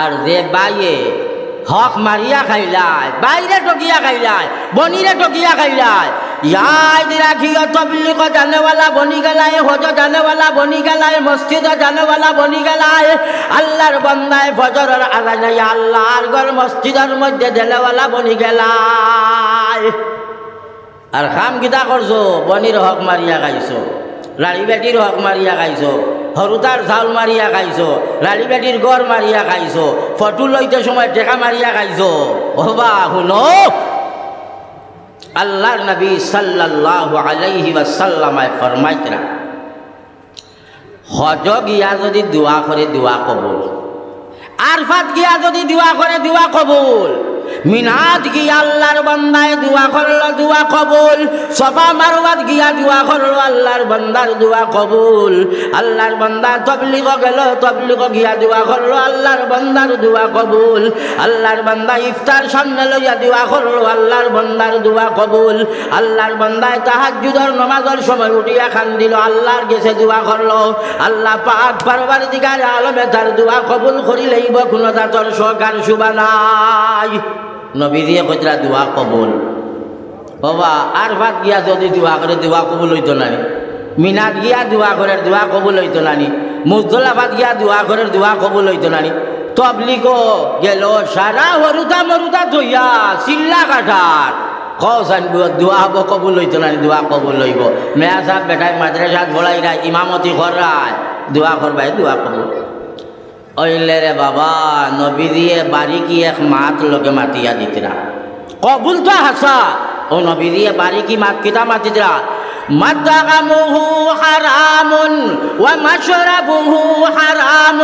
আর যে বাইয়ে হক মারিয়া খাইলাই বাইরে টকিয়া খাইলাই বনিরে টকিয়া খাইলাই ইয়াদ রাখিও তবলিগ জানেওয়ালা বনি গেলায়, হজ জানেওয়ালা বনি গেলায়, মসজিদ জানেওয়ালা বনি গেলায়, আল্লাহর বন্দায় ফজরের আলানাই আল্লাহর ঘর মসজিদের মধ্যে দেনেওয়ালা বনি গেলায়। আর খাম গিতা করছ, বনির হক মারিয়া খাইছো। রাড়ি বেটির হক মারিয়া খাইছো হরুতার চাউল মারিয়া খাইছো রাড়ি বেটির গড় মারিয়া খাইছো, ফটো লইতে সময় টেকা মারিয়া খাইছো। ও বা, শুনো। আল্লাহর নবী সাল্লাল্লাহু আলাইহি ওয়াসাল্লামায় ফরমাইতরা হজ গিয়া যদি দোয়া করে দোয়া কবুল আরফাত গিয়া যদি দোয়া করে দোয়া কবুল। মিনাত গিয়া আল্লাহর বান্দায় দোয়া করল, দোয়া কবুল। সফা মারওয়াত গিয়া দোয়া করল, আল্লাহর বান্দার দোয়া কবুল। আল্লাহর বান্দা তবলিগ গেল, তবলিগ গিয়া দোয়া করল, আল্লাহর বান্দার দোয়া কবুল। আল্লাহর বান্দা ইফতার সামনে লইয়া দোয়া করল, আল্লাহর বান্দার দোয়া কবুল। আল্লাহর বান্দায় তাহাজ্জুদের নামাজের সময় উঠিয়া খান দিল, আল্লাহর গেছে দোয়া করল। আল্লাহ পাক পারবার দিগার আলমে তার দোয়া কবুল করি লইব কোনো তার সরকার শুবা নাই। নবী দিয়ে কইতরা দোয়া কবুল। বাবা, আর ভাত গিয়া যদি দোয়া করে দোয়া কবুল হইতো নানি মিনাত গিয়া দোয়া করে দোয়া কবুল হইতো নানি মুজদলাবাদ গিয়া দোয়া করে দোয়া কবুল হইতো নানি তবলিগ গেল সারা হরুতা মরুতা ধইয়া চিল্লা কাঠার কসান দোয়া হব, কবুল হইতো নানি দোয়া কবুল হইব মেয়া সাহেব বেটাই মাদ্রাসাত রায় ইমামতি করায় দোয়া করবাই দোয়া কবুল। অইলে রে বাবা নবী দিয়ে বাড়ি কি এক মাত লোকে মাতিয়া দিতরা কবুল তো হাসা ও নবী দিয়ে বাড়ি কি মাত কিতা মাতিতরা مطعمه حرام ومشربه حرام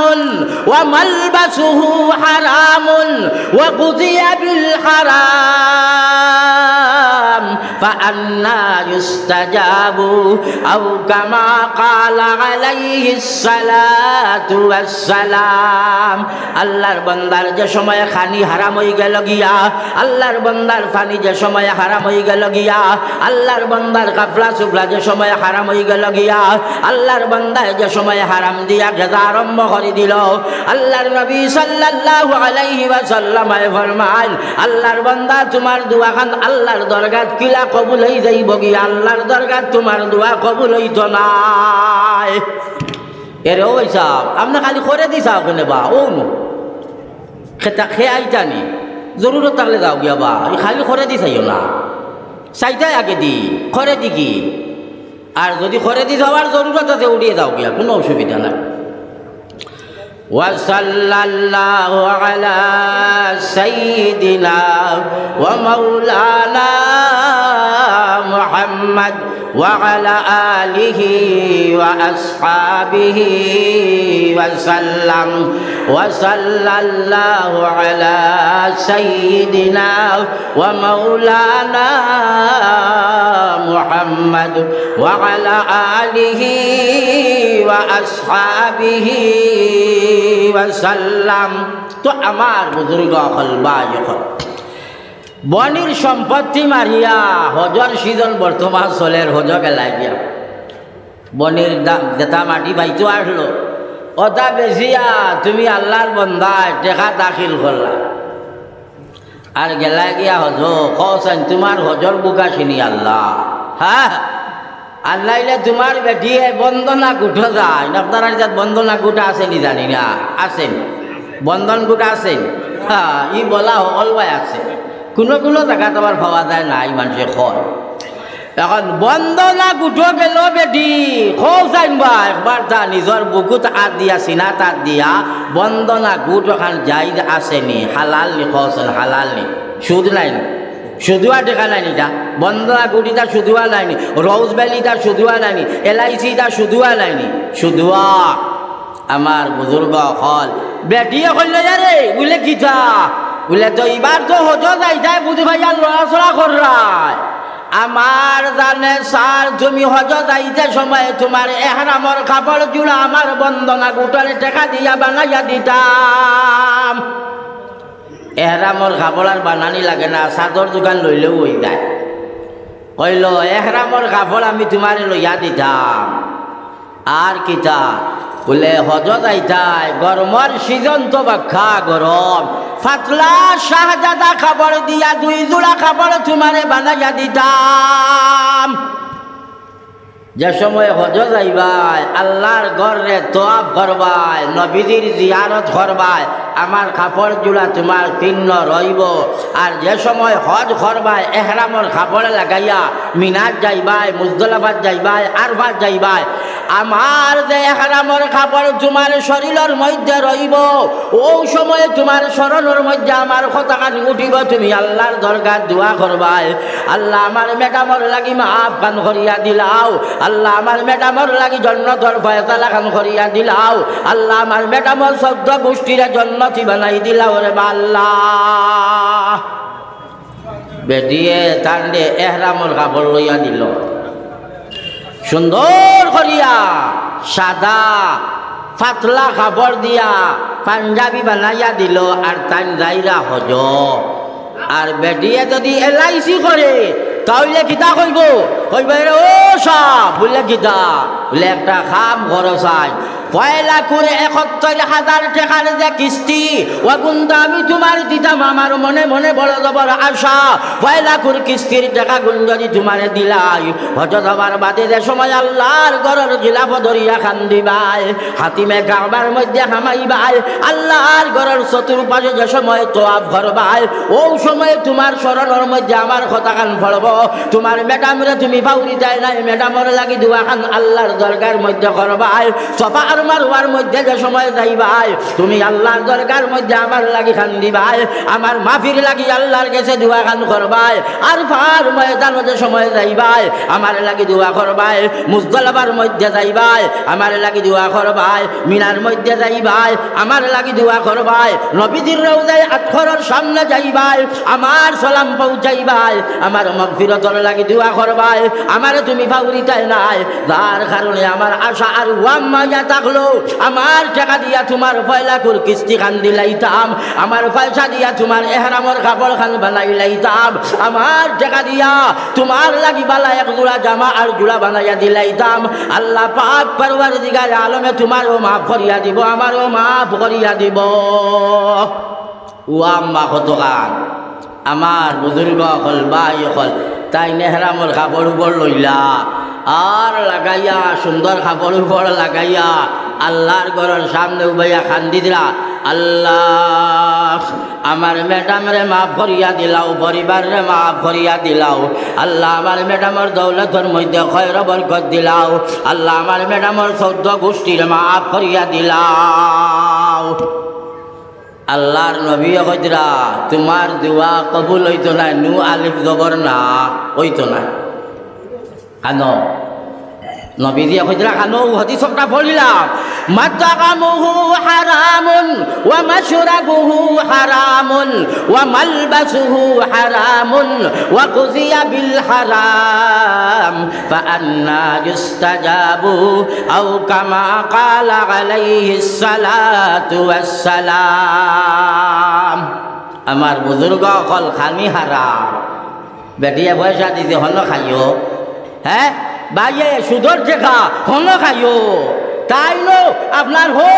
وملبسه حرام وغذي بالحرام فأنا يستجاب أو كما قال عليه الصلاة والسلام আল্লাহর বন্দার যে সময় খানি হারাম হয়ে গেল গিয়া আল্লাহর বন্দার ফানি যে সময় হারাম হয়ে গেল গিয়া আল্লাহর বন্দার কাফলা সুফলা যে সময় হারাম হয়ে গেল গিয়া আল্লাহর বন্দায় যে সময় হারাম দিয়া গেজা আরম্ভ করে দিল আল্লাহর নবী সাল্লাল্লাহু আলাইহি ওয়াসাল্লামায় ফরমান আল্লাহর বান্দা তোমার দোয়া খান আল্লাহর দরগাত কিলা কবুল হই যাইব গিয়া আল্লাহর দরগাত তোমার দোয়া কবুল হইত নাই। এরে ওই সাহ আপনি খালি করে দিছা ওখানে বা? Oh no. খেতা খেয়ে আইতানি জরুরত থাকলে যাও গিয়া বা। খালি করে দিছাইও না। চাইতাই আগে দি করে দি কি? আর যদি করে দি যাওয়ার জরুরত আছে, উড়িয়ে যাও গিয়া, কোনো অসুবিধা নাই। وصلى الله على سيدنا ومولانا محمد وعلى آله وأصحابه وسلم وصلى الله على سيدنا ومولانا محمد وعلى آله وأصحابه وسلم. تو أمار بزرگا خلبا يخل বনির সম্পত্তি মারিয়া হজর সিজন বর্তমান চলের হজ গেলাই গিয়া বনির যেটা মাটি পাইতো আসলো ওটা বেশিয়া তুমি আল্লাহর বন্ধায় টেকা দাখিল করলা আর গেলা গিয়া হজ কৌছেন তোমার হজর বুকা চিনি আল্লাহ। হ্যাঁ আল্লাহলে তোমার বেটিয়ে বন্দনা গুঠো যায়। আপনার যাত বন্দনা গুটা আসেনি জানি না? আছেন বন্ধন গুটা আছেন হ্যাঁ ই বলা অলবাই আছে। কোনো কোনো জায়গা তোমার পাওয়া যায় নাই এই মানুষে কয়। এখন বন্দনা গুঠো গেল বেটি খৌ জানবা একবার তা নিজর বুকুত হাত দিয়া চিনা তাত দিয়া বন্দনা গুট এখন যাই আছে নি, হালাল নি খৌছেন হালাল নি। সুদ নাই নি? সুদুয়া টেকা নাই নি তা? বন্দনা গুটিটা সুদুয়া নাই নি? রোজ ভ্যালিটা সুদুয়া নাই নি? এল আই সিটা সুদুয়া নাই নি? সুদুয়া আমার বুজুর্গ হল বেটিয়ে রে বুলে কিটা বুলে তো এবার তো হজ যাই যাই বুঝি ভাই, আর লড়াচড়া কররায় আমার জানে সার তুমি হজ যাইতে সময় তোমার এহরামর কাপড় জুড়া আমার বন্দনা গুটলে টেকা দিয়া বানাইয়া দিতাম। এহরামর কাপড় আর বানানি লাগে না চাদর দোকান লইলেও হয়ে যায়। কইল, এহরামর কাপড় আমি তোমার লইয়া দিতাম। আর কিতা? বলে হজ যাইতাই গরমর সিজন তো বাক্ষা গরম। ফাতলা শাহজাদা খাবার দিয়া দুই জোড়া খাবার তোমারে বানাইয়া দিতাম। যে সময় হজ যাইবাই আল্লাহর ঘরে তোয়াব করবাই, নবীজির জিয়ারত করবাই, আমার কাপড় জোড়া তোমার চিহ্ন রইব। আর যে সময় হজ করবাই, এহরামর কাপড় লাগাইয়া মিনার যাইবাই, মুজদলাবাদ যাইবাই আরবাদ যাইবাই আমার যে এহরামর কাপড় তোমার শরীরের মধ্যে রইব, ও সময় তোমার স্মরণের মধ্যে আমার কথাখানি উঠিব, তুমি আল্লাহর দরকার দোয়া করবাই আল্লাহ আমার ম্যাডামর লাগি মাফ খান করিয়া দিলাও। আল্লাহ আমার ম্যাডামর লাগি জন্নতর ফয়সালা খান করিয়া দিলাও। আল্লাহ আমার ম্যাডামর শব্দ গোষ্ঠীরে জন্নতি বানাই দিলাও রে আল্লাহ। বেটিয়ে তান্ডে এহরামর কাপড় লইয়া দিল। সুন্দর করিয়া সাদা পাতলা কাপড় দিয়া, পাঞ্জাবি বানাইয়া দিল, আর তাই যাইরা হজ। আর বেটিয়ে যদি এলআইসি করে তাহলে কিতা কইব? কইব ও সাপ বলে কিতা। বলে একটা খাম খরচাই পয়লা করে একাত্তর হাজার টাকার যে কিস্তি ওগুনটা আমি তোমার দিতাম, আমার মনে মনে বড় জবর আশা। পয়লা করে কিস্তির টাকা গুঞ্জরি তোমারে দিলাই। হজ যাবার বাদে যে সময় আল্লাহর গরর জিলাপ ধরিয়া খান দিবাই হাতিমে কাবার মধ্যে হামাইবাই, আল্লাহর গরর চতুর্পাশে যে সময় তোয়াব ভরবাই, ও সময় তোমার স্মরণের মধ্যে আমার কথা কান ফলব তোমার ম্যাডামরে তুমি ফাউরি যায় নাই, ম্যাডামর লাগি দুয়া খান আল্লাহর দরকার মধ্যে করবাই। সফা আর মারুয়ার মধ্যে যে সময় যাইবাই তুমি আল্লাহর দরকার মধ্যে আমার লাগি খান দিবাই আমার মাফির লাগি আল্লাহর কাছে দুয়া খান করবাই আর ফার ময়দান যে সময় যাইবাই আমার লাগি দুয়া করবাই মুজদলাবার মধ্যে যাইবাই আমার লাগি দুয়া করবাই মিনার মধ্যে যাইবাই আমার লাগি দুয়া করবাই নবীজির রৌজায় আটখরের সামনে যাইবাই আমার সালাম পৌঁছাইবাই আমার মগফিরতর লাগি দুয়া করবাই আমার তুমি ফাউরিতাই নাই, যার কারণে আমার আশা আর ওয়াম মাইয়া থাকল আমার টাকা দিয়া তোমার পয়লা কুর কিস্তি খান দিলাইতাম, আমার পয়সা দিয়া তোমার এহরামর কাপড় খান বানাই লাইতাম আমার টাকা দিয়া তোমার লাগি বালা এক জোড়া জামা আর জোড়া বানাইয়া দিলাইতাম। আল্লাহ পাক পারবার দিগার আলমে তোমারও মাফ করিয়া দিব, আমারও মাফ করিয়া দিব। মা কত গান আমার বুজুর্গ হল বাই হল তাই নেহরামর কাপড় উপর লইলা। আর লাগাইয়া, সুন্দর কাপড় উপর লাগাইয়া, আল্লাহর ঘরের সামনে উবাইয়া খান্দিদরা, আল্লাহ, আমার ম্যাডাম রে মাফ করিয়া দিলাও, পরিবারে মাফ করিয়া দিলাও, আল্লাহ আমার ম্যাডামর দৌলতর মধ্যে খয়র বরকত দিলাও, আল্লাহ আমার ম্যাডামর চৌদ্দ গোষ্ঠীর মাফ করিয়া দিলাও। আল্লাহর নবী হজরা, তোমার দোয়া কবুল হইতো না, নু আলিফ জবর না, হইতো না। কানো নবীজি কইলা কানো উহতি সবটা বলিলাম মাতাকামুহু হারামুন, ওয়া মাশরাবুহু হারামুন, ওয়া মালবাসুহু হারামুন, ওয়া কুযিয়া বিল হারাম। ফাআন্না ইউস্তাজাবু আও কামা ক্বালা আলাইহিস সালাতু ওয়াস সালাম আমার বুজুর্গ অকল খানি হারাম। বেটিয়া পয়সা দিতে হলো খাইও। হ্যাঁ? বাইয়ে সুদর টেকা হন খাইও। তাই নো আপনার হো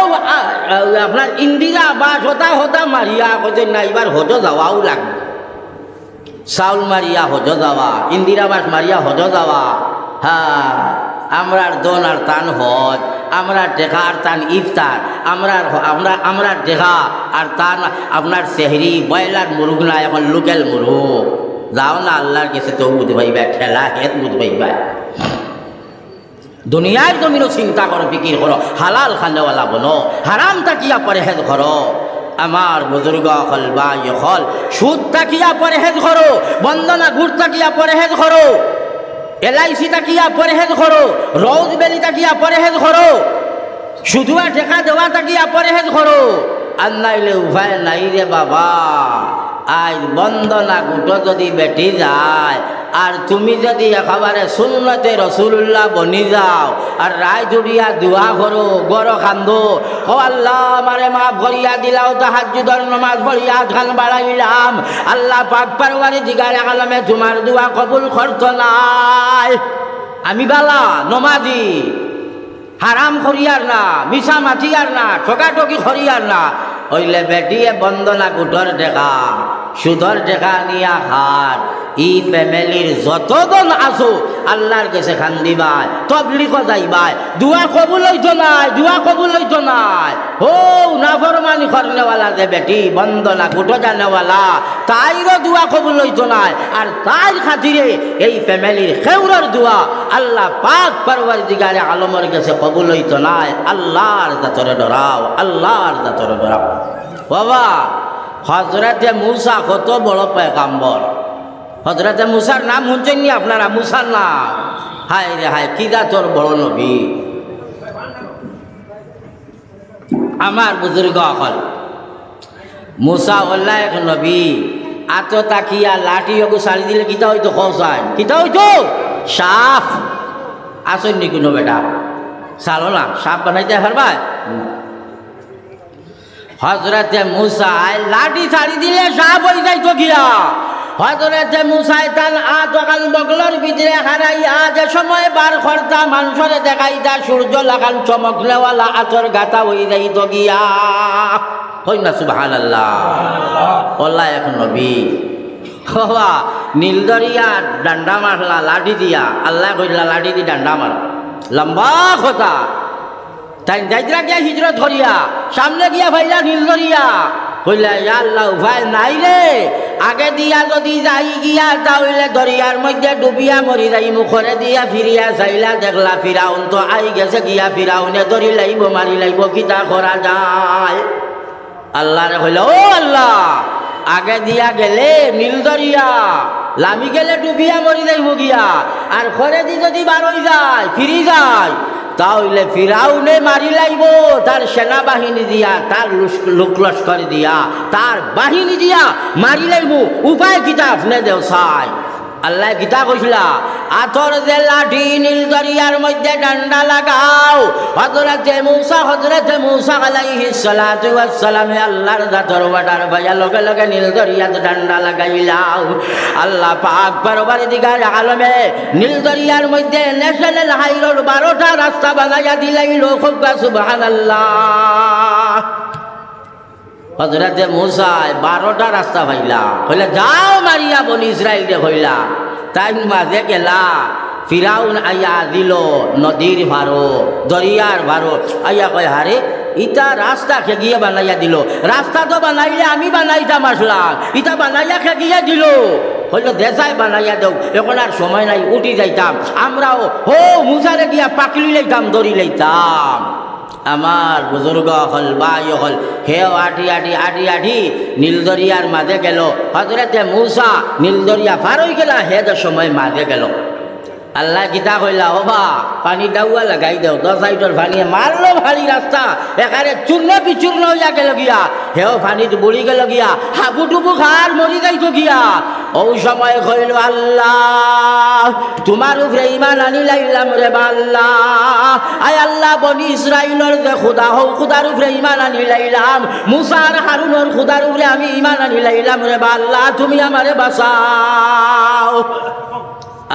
আপনার ইন্দিরা বাস হতা হতা মারিয়া কইছে না এবার হজ যাওয়াও লাগবে। চাউল মারিয়া হজ যাওয়া, ইন্দিরা বাস মারিয়া হজ যাওয়া। হ্যাঁ আমরার দন আর তান হজ আমরা টেকা আর তান ইফতার, আমরার আমরা আমরা টেকা আর তান, আপনার সেহরি বয়লার মুরুগ না, এখন লোকেল মুরুগ। যাও না আল্লাহর কাছে তো বুধ ভাইবা ঠেলা হেত বুধ ভাইবা দুনিয়ার জমিনও চিন্তা করো, ফিকির করো, হালাল খানেওয়ালা বনো হারাম তাকিয়া পরেহেজ করো। আমার বুজুর্গ হল বা হল, সুদ তাকিয়া পরেহেজ করো, বন্দনা ঘুর তাকিয়া পরেহেজ করো, এলআইসি তাকিয়া পরেহেজ করো রোজ বেলি তাকিয়া পরেহেজ করো শুধুয়া ঠেকা দেওয়া তাকিয়া পরেহেজ করো। আর নাইলে উপায় নাই রে বাবা। আজ বন্দনা গুটো যদি বেটি যায়, আর তুমি যদি একেবারে সুন্নতে রসুল্লাহ বনি যাও, আর রায় জুড়িয়া দোয়া করো, গড় কান্দো ও আল্লাহ আমারে মাফ করিয়া দিলাও তাহাজুদর নমাজ পড়িয়া খান বাড়াইলাম। আল্লাহ পাক পারওয়ারি দিগারে আলমে তোমার দোয়া কবুল করতো নাই। আমি বালা, নমাজি হারাম খরিয়ার না মিশা মাঠিয়ার না ঠকাঠকি খরিয়ার না। ওইলে বেটিয়ে বন্দনা গুটর দেখা। সুদর দেখা নিয়া খার ই ফ্যামিলির যতজন আছো, আল্লাহর কাছে খান দিবাই তবলিগ যাইবাই দুয়া কবুল হইতো নাই, দুয়া কবুল হইতো নাই। ও নাফরমানি করনেওয়ালা যে বেটি, বন্দনা কুটো জানেওয়ালা, তাইরও দুয়া কবুল হইতো নাই। আর তাই খাতিরে এই ফ্যামিলির খেউরর দুয়া আল্লাহ পাক পারবার দিগারে আলমর কাছে কবুল হইতো নাই। আল্লাহর দাতরে ডরাও, আল্লাহর দাতরে ডরাও। বাবা হজরতে মুসা কত বড় পেগাম্বর। হজরতে মুসার নাম শুনছেন নি আপনারা? মুসার নাম। হায় রে হায় কিদা তোর বড় নবী। আমার বুজুর্গ অকল। মুসা ওল্লা এক নবী। আত তাকিয়া লাঠি ওকে সারি দিলে কিতা হইতো খসায় কিতা হইতো? সাফ আসেন নি কোনো বেটা। সালো না, সাপ বানাইতে হারবায় হজরতে মুসাই লাঠি ছাড়ি দিলে সাপ হয়ে যাইতো গিয়া হজরতে মুসাই তান আ দোকান বগলর ভিতরে হারাইয়া যে সময় বার খরতা মানুষরে দেখাইতা সূর্য লাগান চমকলেওয়ালা আচর গাতা হয়ে যাইতো গিয়া হই না সুবাহান আল্লাহ ওল্লা এক নবী। হওয়া নীলদরিয়া ডান্ডা মারলা, লাঠি দিয়া। আল্লাহ কইলা, লাঠি দি ডান্ডা মার। লম্বা কথা। তাই যাইতরা গিয়া হিজরত করিয়া সামনে গিয়া নীলদরিয়া কইলা, ইয়া আল্লাহ আগে দিয়া যদি যাই ডুবিয়া যাই দিয়া চাইলা দেখলা গেছে গিয়া কিতা আগে দিয়া গেলে নীল দরিয়া লামি গেলে ডুবিয়া মরি যাইব গিয়া, আর ঘরে দি যদি বারোই যায়, ফিরি যায় তাহলে ফিরাউনে মারি লাইব, তার সেনাবাহিনী দিয়া, তার লুক লোক লস্কর দিয়া, তার বাহিনী দিয়া মারি লাইব। উপায় কিতা নে দেও সাই? আল্লাহ গীতা কইলা আতর যে লাঠি নীল দরিয়ার মধ্যে ডান্ডা লাগাও হজরতে মুসা হজরতে মুসা আলাইহি সালাতু ওয়াস সালামে আল্লাহর জাতর বাটার ভাইয়া লগে লগে নীল দরিয়াতে ডান্ডা লাগাইলাও। আল্লাহ পাক পরবারে দিগার আলমে নীল দরিয়ার মধ্যে ন্যাশনাল হাইরোড বারোটা রাস্তা বানাইয়া দিলাইলো, খুব সুবহানাল্লাহ। হজরতে মুসাই বারোটা রাস্তা ভাইলা কইলা, যাও মারিয়া বনি ইসরায়েল দে কইলা। তাই মাঝে গেলা, ফিরাউন আইয়া দিল, নদীর ভারো, দরিয়ার ভারো। আইয়া কয়, হারে, ইটা রাস্তা খেগিয়ে বানাইয়া দিল। রাস্তা তো বানাইলে আমি বানাইতাম আসলাম। ইটা বানাইয়া খেগিয়ে দিল। হইল দেশাই বানাইয়া দেও, এখন আর সময় নাই, উঠি যাইতাম। আমরাও হো মুসারে দিয়া পাকলি লইতাম, দড়ি লইতাম। আমার বুজুর্গ হল বাই হল হে আটি আটি আটি আটি, নীলদরিয়ার মাঝে গেল। হজরতে মূসা নীলদরিয়া পার হয়ে গেল হে সময় মাঝে গেল। আল্লাহ গীতা কইলা ও বা পানি ডাউয়া লাগাই দেও, দশ সাইডর পানি মারলো ভারী রাস্তা এখানে চূর্ণ বিচূর্ণ হইয়া গেল গিয়া, হেও পানিত বুড়ি গেল গিয়া, হাবু টুবু খার মরি যাইতো গিয়া। ও সময় কইল আল্লাহ, তোমার উপরে ইমান আনি লাইলাম রে বা আল্লাহ। আয় আল্লাহ, বনি ইসরাইলর যে খুদা হও, খুদার উপরে ইমান আনি লাইলাম মুসার হারুনর খুদার উপরে আমি ইমান আনি লাইলাম রে বা আল্লাহ, তুমি আমারে বাঁচাও।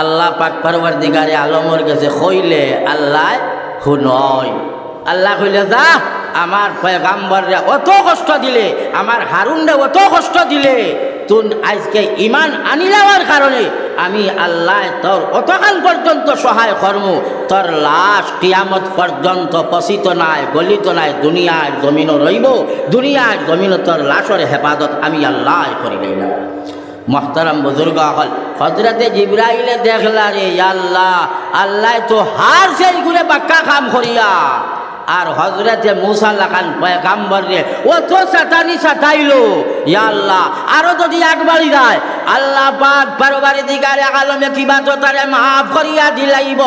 আল্লাহ পাক পারবার দিগারে আলমর কাছে কইলে, আল্লাহ শুনয় আল্লাহ কইলে, যা, আমার পয়গাম্বররে অত কষ্ট দিলে, আমার হারুনরে অত কষ্ট দিলে, তুন আজকে ইমান আনি যাওয়ার কারণে আমি আল্লাহ তোর অতকাল পর্যন্ত সহায় কর্ম। তোর লাশ কিয়ামত পর্যন্ত পচিত নাই, গলিত নাই, দুনিয়ার জমিনও রইব। দুনিয়ার জমিনও তোর লাশর হেফাজত আমি আল্লাহ করিলেই না। মহতারাম বুজুর্গ হল হজরতে জিব্রাইলে দেখলা রে আল্লাহ আল্লাহ তো হার সেই ঘুরে বাক্কা কাম করিয়া। আর হজরতে মুসা লাখান পয়গাম্বর রে, ও তো সাতানি সাতাইলো। আল্লাহ, আরও যদি একবারই যায়, আল্লাহ পাক বারোবারি দিগারে আলমে কিবা তো তারে মাফ করিয়া দিলাইব।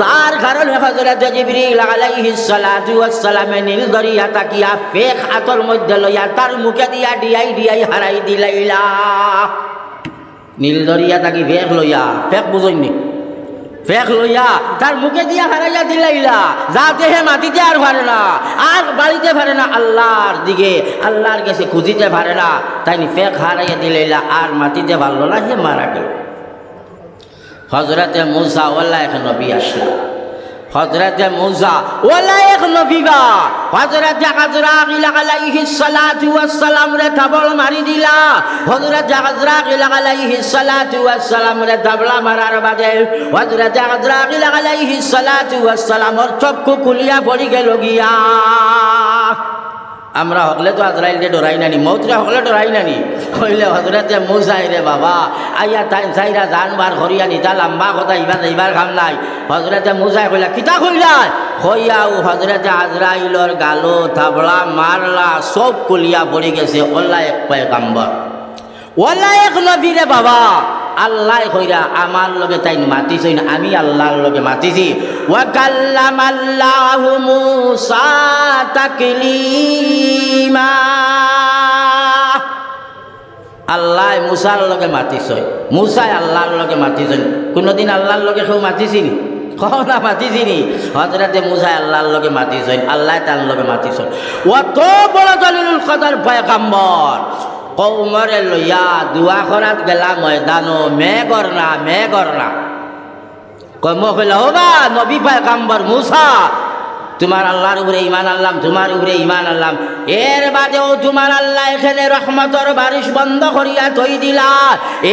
যার কারণে হজরতে জিবরিল আলাইহিস সালাতু ওয়াস নীল দরিয়া তাকিয়া ফেক হাতর মধ্যে লইয়া তার মুখে দিয়া ডিয়াই ডিয়াই হারাই দিলাইলা। নীল ধরিয়া তাকে ফেক লইয়া, ফেক বুঝইনি ফেক লইয়া, তার মুখে দিয়া হারাইয়া দিলাইলা, যাতে হে মাটিতে আর পারে না, আর বাড়িতে পারে না, আল্লাহর দিকে, আল্লাহর কাছে খুঁজিতে পারে না, তাই ফেক হারাইয়া দিলাইলা, আর মাটিতে পারল না, হে মারা গেল। হজরতে মুসা ওয়াল্লাহ এখন নবী আসলা হজরতে মুসা ওলায়েক নবিবা হজরতে হাজরা আলাইহিস সালাতু ওয়াস সালাম রে তাবল মারি দিলা। হজরতে হাজরা আলাইহিস সালাতু ওয়াস সালাম রে ধাবলা মারার বাদে হজরতে হাজরা আলাইহিস সালাতু ওয়াস সালাম ওর চক্ষু খুলিয়া পড়ি গেল গিয়া। আমরা হকলে তো আজরাইলকে ডরাই নানি, মৌতরা হকলে ডরাই নানি। কইলে হজরতে মৌসাই রে বাবা, আইয়া তাই চাইরা জান বার করিয়া নিতা, লম্বা কথা ইবার যাইবার খাম নাই। হজরতে মৌসাই কইলা, কিতা কইলা? কইয়াও হজরতে আজরাইলর গালো, থাবলা মারলা, সব কুলিয়া পড়ে গেছে ওল্লা এক পয়গাম্বর। ওলা এক নবী রে বাবা আল্লাহ কইরা আমার লগে তাই মাতিছই না আমি আল্লাহর লগে মাতিছি। ওয়া কাল্লাম আল্লাহু মুসা তাকলিমা। আল্লাহ মুসার লগে মাতিছই মুসাই আল্লাহর লগে মাতিছই কোনোদিন আল্লাহর লগে কেউ মাতিছি নি কও না মাতিছি নি হজরতে মুসাই আল্লাহর লগে মাতিছই আল্লাহ তার লগে মাতিছই অত বড় দলিলুল কদর, পয়গাম্বর। কৌমরে লইয়া দুয়া করাত গেলা ময়দানো, মে গরলা মে গরলা কর্ম কইলা হবা নবী পায় কাম্বর মুসা তোমার আল্লাহর উপরে ইমান আনলাম, তোমার উপরে ইমান আনলাম। এর বাদেও তোমার আল্লাহ এখানে রহমতর বারিশ বন্ধ করিয়া থই দিলা।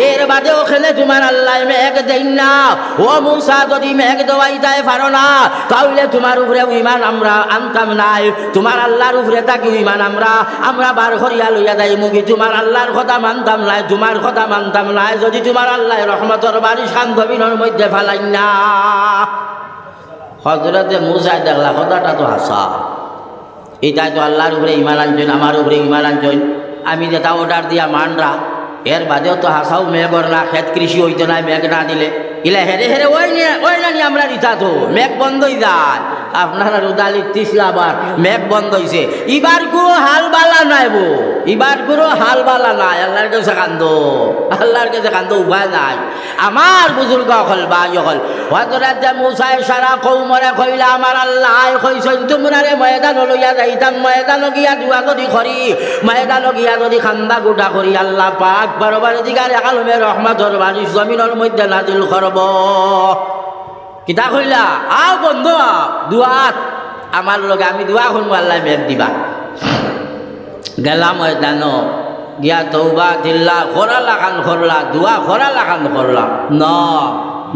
এর বাদেও এখানে তোমার আল্লাহ মেঘ দেই না। ও মুসা, যদি মেঘ দেওয়াইতাই পারো না, তাহলে তোমার উপরে ইমান আমরা আনতাম নাই। তোমার আল্লাহর উপরে তাকে ইমান আমরা আমরা বার করিয়া লইয়া যাই মুগি তোমার আল্লাহর কথা মানতাম নাই, তোমার কথা মানতাম নাই। যদি তোমার আল্লাহ রহমতর বারিশ খান মধ্যে ফেলাই না। হজরতে মুসাই দেখলা হদাটা তো হাসা এটাই তো আল্লাহর উপরে ইমান আনছেন, আমার উপরে ইমান আনছেন। আমি তা অর্ডার দিয়া মানরা, এর বাদেও তো হাসাও মেঘর না খেত কৃষি হইতো না, মেঘ না দিলে। ইলা হেরে হেরে ওই নিয়ে ওই না নিয়ে আমরা নিতা তো মেঘ বন্ধই যায়। আপনারা রুদালি তিসলা আবার। মেঘ বন্ধ হইছে। ইবার কোনো হাল বালা নাই বো। ইবার কোনো হাল বালা নাই। আল্লাহর কাছে কান্দ। আল্লাহর কাছে কান্দ, উপায় নাই। আমার বুজুর্গ হল বা হল হজরত মুসাই সারা কৌমরে কইলা, আমার আল্লাহ কইছেন তোমরা রে ময়দান লইয়া যাইতাম। ময়দান গিয়া দুয়া যদি করি। ময়দান গিয়া যদি খান্দা গোটা করি, আল্লাহ পাক বারবার দিগার আলমে রহমাতর বাড়ি জমিনের মধ্যে নাজিল করব। কিতা কইলা? আও বন্ধু দুয়াত আমার লগে আমি দুয়া করব আল্লাহ মেঘ দিবা। গেলাম ময়দান গিয়া তৌবা দিল্লা খরা লাগান করলা দুয়া খরা লাগান করলা ন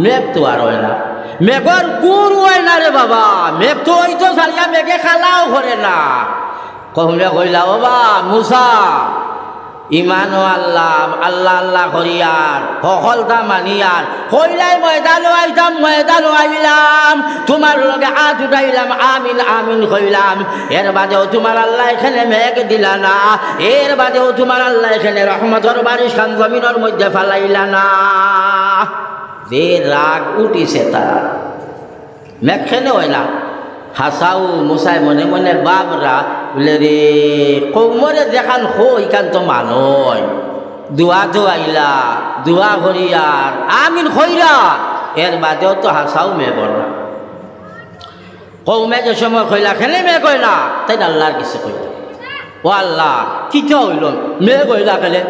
মেঘ তো আর হয় না মেঘর গুর হয় না রে বাবা? মেঘ তো ওই তো সারিয়া মেঘে খালাও করে না। কহলে কইলা বাবা মুসা ইমানো আল্লাহ আল্লাহ আল্লাহ করিয়ার সকলতা মানিয়ার। কইলাই, ময়দানো আইতাম, ময়দানো আইলাম। তোমার লগে আজ উঠাইলাম, আমিন আমিন কইলাম। এর বাদেও তোমার আল্লাহ এখানে মেঘ দিলা না। এর বাদেও তোমার আল্লাহ এখানে রহমতর বারিশ খান জমিনের মধ্যে ফালাইলা না। যে রাগ উঠিছে তার মেঘ খেলে হয় না। হাসাও মুসাই মনে মনে বাবরা বলে রে, কৌমরে দেখান খো ইখান তো মানয় দুয়া দোয়াইলা দুয়া করিয়ার আমিন খইরা এর বাদেও তো হাসাও মেঘর না। কৌমে যে সময় কইলা, খেলে মেয়ে কইলা তাই আল্লাহর কিছু কইলা। ও আল্লাহ কিটা হইল? মেয়ে কইলা, খেলে।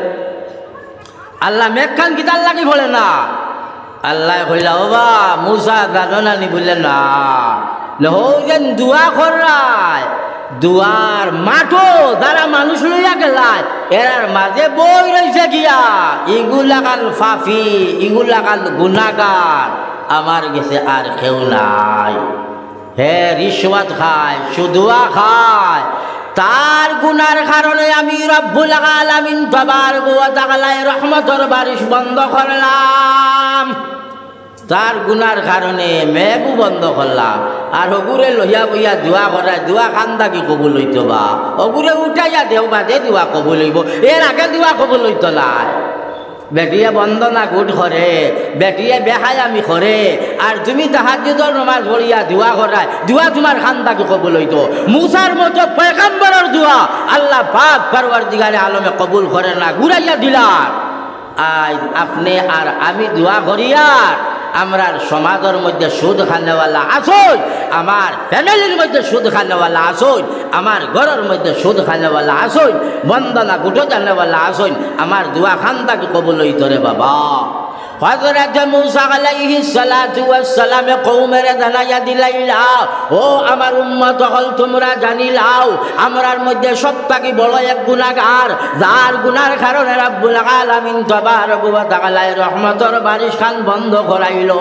আল্লাহ মেঘ খান কিতার লাগি বলে না? আল্লাহ কইলা, ও বা, মুসা জানো না নি? বললেন না। যেন দুয়া করায় দুয়ার মাঠো যারা মানুষ লইয়া গেলায়, এরার মাঝে বই রয়েছে গিয়া। ইগুলাকাল ফাফি ইগুলাকাল গুনাগার, আমার গেছে আর কেউ নাই। হে রিশ্বত খায়, সুদুয়া খায় তার গুনার কারণে আমি রব্বুল আলামিন বাবার বুয়া তাকালায় রহমতর বারিশ বন্ধ করলাম। তার গুনার কারণে মেঘও বন্ধ করলাম। আর অগুরে লহিয়া বইয়া দোয়া করায়, দোয়া কান্দা কি কবুল হইতো বা অগুরে উঠাইয়া দেওবা দে দোয়া কবুল হইব, এর আগে দোয়া কবুল হইত বেটিয়ে বন্দনা গুট করে বেটিয়ে বেহাই আমি করে আর তুমি তাহাজুদর নমাজ ভরিয়া দোয়া করায় দোয়া তোমার খান্দাকে কবুল হইতো মুসার মতো পয়গাম্বরের দোয়া আল্লাহ পাক পারওয়ার দিগারে আলমে কবুল করে না ঘুরাইয়া দিলার আজ আপনি আর আমি দোয়া করিয়ার আমরার সমাজের মধ্যে সুদ খানেওয়ালা আসুন আমার ফ্যামিলির মধ্যে সুদ খানেওয়ালা আসুন আমার ঘরের মধ্যে সুদ খানেওয়ালা আসুন বন্দনা গুটো জানেওয়ালা আসুন আমার দুয়া খান্দাকে কবুল হইতো ধরে বাবা। হযরত মুসা আলাইহিস সালাতু ওয়াস সালামে কওমের জানাইয়া দিলাইলা, ও আমার উম্মত, হল তোমরা জানিলাও আমরার মধ্যে সবথেকে বড় এক গুনাহগার, যার গুনার কারণে রাব্বুল আলামিন তাবারক ওয়া তাআলা রহমতের বারিশ খান বন্ধ করাইল।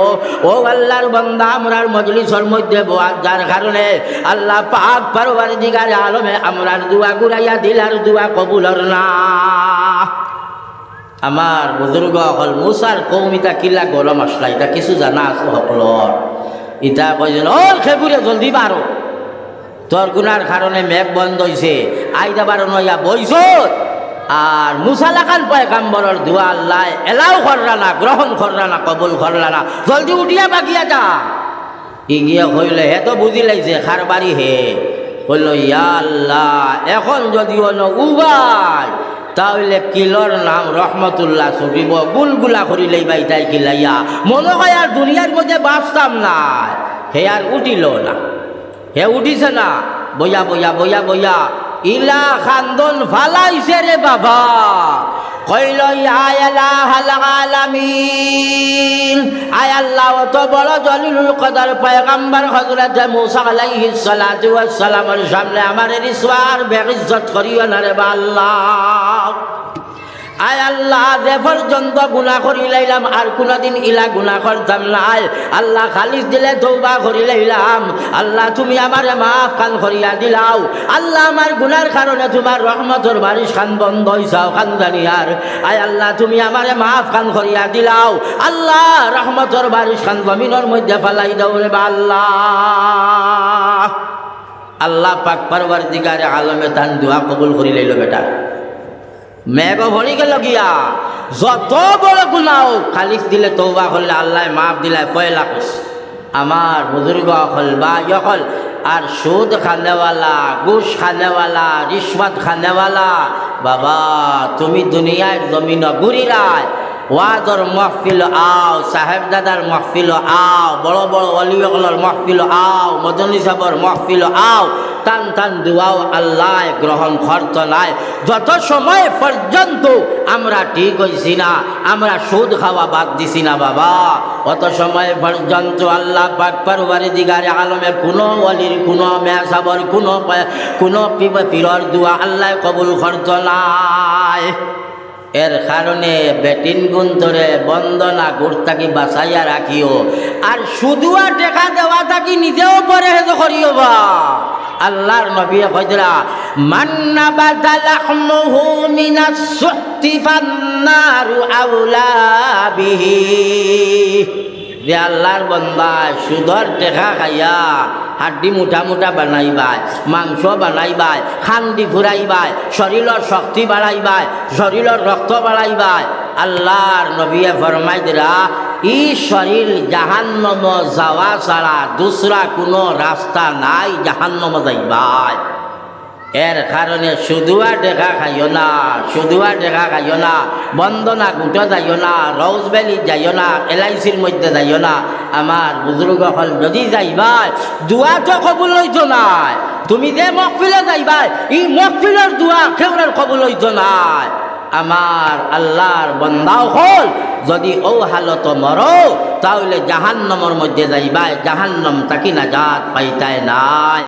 ও আল্লাহর বান্দা, আমরার মজলিসের মধ্যে বোয়ার যার কারণে আল্লাহ পাক পরওয়ারদিগার আলমে আমরার দুয়া গুরাইয়া দিলার দুয়া কবুলর না। আমার বুজুর্গ হল মুসার কৌমিতা কিলা গরম আসলা এটা কিছু জানা আছে সকলর ইটা কয় যেন ও খেগুরে জলদি বারো তোর গুনার কারণে মেঘ বন্ধ হইছে আইদা বারো নইয়া বইছ আর মুসালাকান পয়গাম্বরর দুয়া আল্লাহ, এলাও করলা না গ্রহণ করলা না কবুল করলা না জলদি উঠিয়া বাগিয়া যা ই গিয়া কইলে, হে তো বুঝি লাইছে খার বাড়ি হে। কইল, ইয়া এখন যদি অন্য উবাই তাহলে কিলর নাম রহমতুল্লাহ ছবিব গুলগুলা করি লইবাই তাই কিলাইয়া। মনে হয় আর দুনিয়ার মধ্যে বাঁচতাম না। হে আর উঠিল না। হে উঠিছে না। বইয়া বইয়া বইয়া বইয়া। ইলা খান্দন ফালাইছে রে বাবা। কইল আয় আল্লাহ, অত বড় জলিলুল কদর পয়গাম্বার হজরত মুসা আলাইহিস সালাতু ওয়াস সালামের সামনে আমার রিসওয়ার বেইজ্জত করিও না রে আল্লাহ আয় আল্লাহ, যে পর্যন্ত গুণা করি লাইলাম, আর কোনোদিন ইলা গুণা করতাম নাই। আল্লাহ খালিস দিলে তৌবা করি লাইলাম। আল্লাহ, তুমি আমার মাফ খান করিয়া দিলাও। আল্লাহ, আমার গুনার কারণে তোমার রহমতর বারিশ খান বন্ধ হইসাও খান জানিয়ার আয় আল্লাহ, তুমি আমার মাফ খান করিয়া দিলাও। আল্লাহ রহমতর বারিশ খান জমিনের মধ্যে ফেলাই দাও রে বা আল্লাহ। আল্লাহ পাক পারবার দিকারে আলমে তান দোয়া কবুল করি লইল বেটা। মেঘ ভরি গেল গিয়া যত বড় গুণাও খালিস দিলে তৌবা করলে আল্লাহ মাফ দিলে, পয়লা কুস আমার বুজুর্গ হল বা ইয়কল আর সুদ খানেওয়ালা ঘুষ খানেওয়ালা রিশ্বত খানেওয়ালা বাবা, তুমি দুনিয়ার জমিন ঘুরিরায় ওয়াজর মহফিল আও সাহেব দাদার মহফিল আও, বড় বড় অলিগলের মহফিল আও মদনী সাহর মহফিল আও, টান টান দুয়াও আল্লাহ গ্রহণ খরচ নাই। যত সময় পর্যন্ত আমরা ঠিক হইছি না, আমরা সুদ খাওয়া বাদ দিছি না বাবা। অত সময় পর্যন্ত আল্লাহ পাক দিগারে আলমে কোনো অলির কোনো মেসাবর কোনো কোনো পীরর দুয়া আল্লাহ কবুল খরচ নাই। এর কারণে বেটিন গুন্তরে বন্দনা গুড়তাকি বাঁচাইয়া রাখিও। আর শুধু আর টেকা দেওয়া থাকি নিজেও পরে হেঁটে করিও বা। আল্লাহর নবী হজরা মান্না বাদালাহমুহু মিনাস সুহতি ফান্নারু আউলা বিহি। যে আল্লাহর বন্দা সুদর টেকা খাইয়া হাড্ডি মুঠা মুঠা বানাইবাই, মাংস বানাইবাই, খান্দি ফুরাইবাই শরীরের শক্তি বাড়াইবাই শরীরের রক্ত বাড়াইবাই আল্লাহর নবিয়ে ফরমাই দিরা ই শরীর জাহান্নম যাওয়া ছাড়া দুসরা কোনো রাস্তা নাই জাহান্নম যাইবাই। এর কারণে শুধুয়া দেখা খাইও না শুধুয়া দেখা খাইও না, বন্দনা গুটো যাইও না রোজ ভ্যালি যাইও না এলআইসির মধ্যে যাইও না। আমার বুজুর্গ হল, যদি যাইবাই দুয়া তো কবুল হইতো নাই। তুমি যে মকফিলে যাইবাই, ই মকফিলের দুয়া কেউরের কবুল হইতো নাই। আমার আল্লাহর বন্দাও হল, যদি ও হালত মরো তাহলে জাহান্নমর মধ্যে যাইবাই, জাহান্নম তাকি নাজাত পাইতায় নাই।